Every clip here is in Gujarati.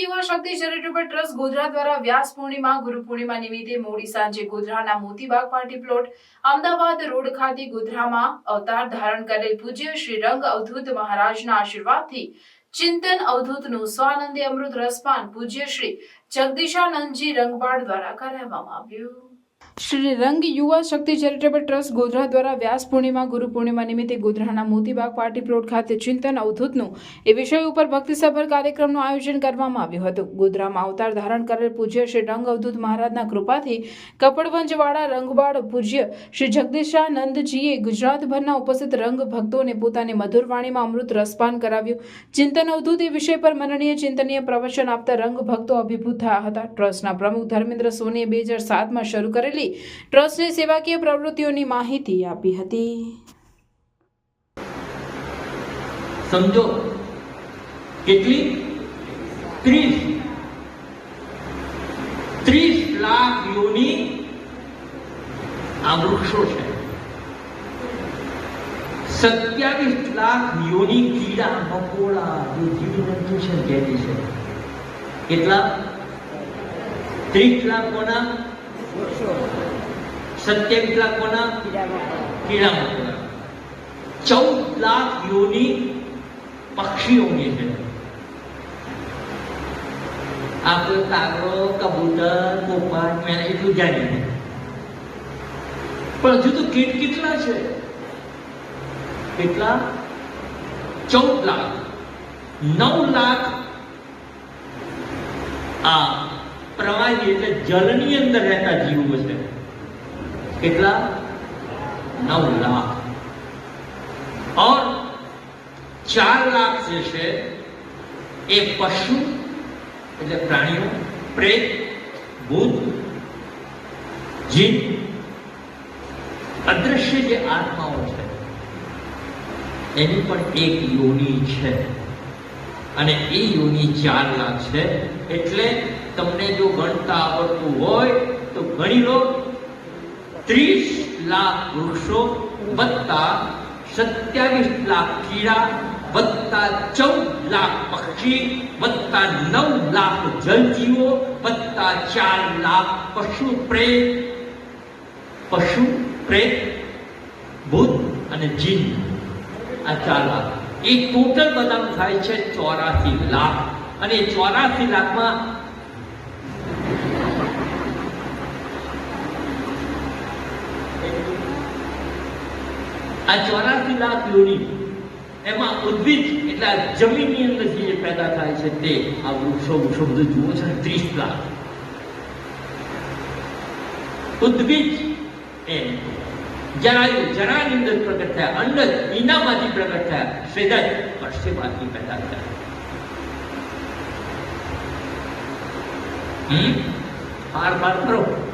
યુવા શક્તિ ચેરિટેબલ ટ્રસ્ટ ગોધરા દ્વારા વ્યાસ પૂર્ણિમા, ગુરુ પૂર્ણિમા નિમિત્તે મોડી સાંજે ગોધરાના Motibag party plot, Ahmedabad road ખાતે ગોધરામાં અવતાર ધારણ કરેલ પૂજ્ય શ્રી રંગ અવધૂત મહારાજના આશીર્વાદથી ચિંતન અવધૂતનું સ્વાનંદે અમૃત રસપાન પૂજ્ય શ્રી જગદીશાનંદજી રંગબાળ દ્વારા કરાવવામાં આવ્યું. શ્રી રંગ યુવા શક્તિ ચેરિટેબલ ટ્રસ્ટ ગોધરા દ્વારા વ્યાસ પૂર્ણિમા, ગુરુ પૂર્ણિમા નિમિત્તે ગોધરાના મોતીબાગ પાર્ટી પ્લોટ ખાતે ચિંતન અવધૂતનું એ વિષય ઉપર ભક્તિસભર કાર્યક્રમનું આયોજન કરવામાં આવ્યું હતું. ગોધરામાં અવતાર ધારણ કરેલ પૂજ્ય શ્રી રંગ અવધૂત મહારાજના કૃપાથી કપડવંજવાળા રંગબાળ પૂજ્ય શ્રી જગદીશાનંદજીએ ગુજરાતભરના ઉપસ્થિત રંગ ભક્તોને પોતાની મધુર વાણીમાં અમૃત રસપાન કરાવ્યું. ચિંતન અવધૂત એ વિષય પર મનનીય ચિંતનીય પ્રવચન આપતા રંગ ભક્તો અભિભૂત થયા હતા. ટ્રસ્ટના પ્રમુખ ધર્મેન્દ્ર સોનીએ બે હજાર સાતમાં શરૂ કરેલી ટ્રસ્ટની સેવાકીય પ્રવૃત્તિઓની માહિતી આપી હતી. સમજો. કેટલી? ત્રીસ. ત્રીસ લાખ યોની આ વૃક્ષો છે. સત્યાવીસ લાખ યોની કીડા, મકોડા, જે જીવજંતુ છે જેની છે. કેટલા? ત્રીસ લાખ કોના સત્યાવીસ લાખ કોના કીડા મકોડા ચૌદ લાખ યોની પક્ષીઓની છે આપણે કાગડો કબૂતર પોપટ મેના એટલું જાણીએ પણ હજુ તો કીટ કેટલા છે કેટલા ચૌદ લાખ નવ લાખ આ પ્રવાહી એટલે જલની અંદર રહેતા જીવો છે. કેટલા? નવ લાખ. ઓર ચાર લાખ જે છે, એ પશુ એટલે પ્રાણીઓ, પ્રેત, ભૂત જીવ અદ્રશ્ય જે આત્માઓ છે, એની પણ એક યોની છે. અને એ યોની ચાર લાખ છે, એટલે તમને જો ગણતા આવડતું હોય તો ગણી લો. ત્રીસ લાખ વૃક્ષો વત્તા સત્યાવીસ લાખ કીડા વત્તા ચૌદ લાખ પક્ષી વત્તા નવ લાખ જલજીવો વત્તા ચાર લાખ પશુ પ્રેત. પશુ પ્રેત, ભૂત અને જીન. આ ચાર લાખ. એ ટોટલ બધાનું થાય છે ચોરાસી લાખ. અને ચોરાસી લાખમાં આ ચોરાસી લાખ યોની એમાં ઉદ્ભિજ એટલે આ જમીનની અંદર જે પેદા થાય છે તે આ વૃક્ષો વૃક્ષો બધું જુઓ છે ને, ત્રીસ લાખ. ઉદ્ભિજ એ જરાયુ, જરાની અંદર પ્રગટ થયા અંડજ ઈનામાંથી પ્રગટ થયા સ્વેદજ પરસેમાંથી પેદા થયા. હમ? પાર પાર કરો.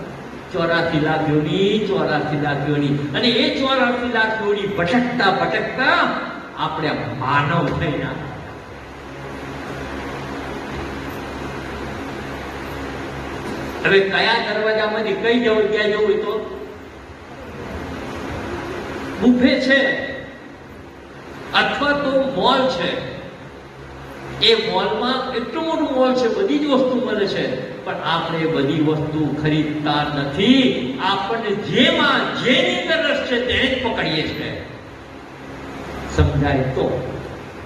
ચોરાસી લાખ યોની ચોરાસી અને એ ચોરાસી લાખ ભટકતા ભટકતા આપણે માનવ થઈને હવે કયા દરવાજામાંથી કઈ જવું, ક્યાં જવું તો બુફે છે. અથવા તો મોલ છે. એ મોલમાં એટલું મોટું મોલ છે, બધી જ વસ્તુ મળે છે. પણ આપણે બધી વસ્તુ ખરીદતા નથી. આપણને જેમાં જેની અંદર રસ છે, તેને જ પકડીએ છીએ. સમજાય તો?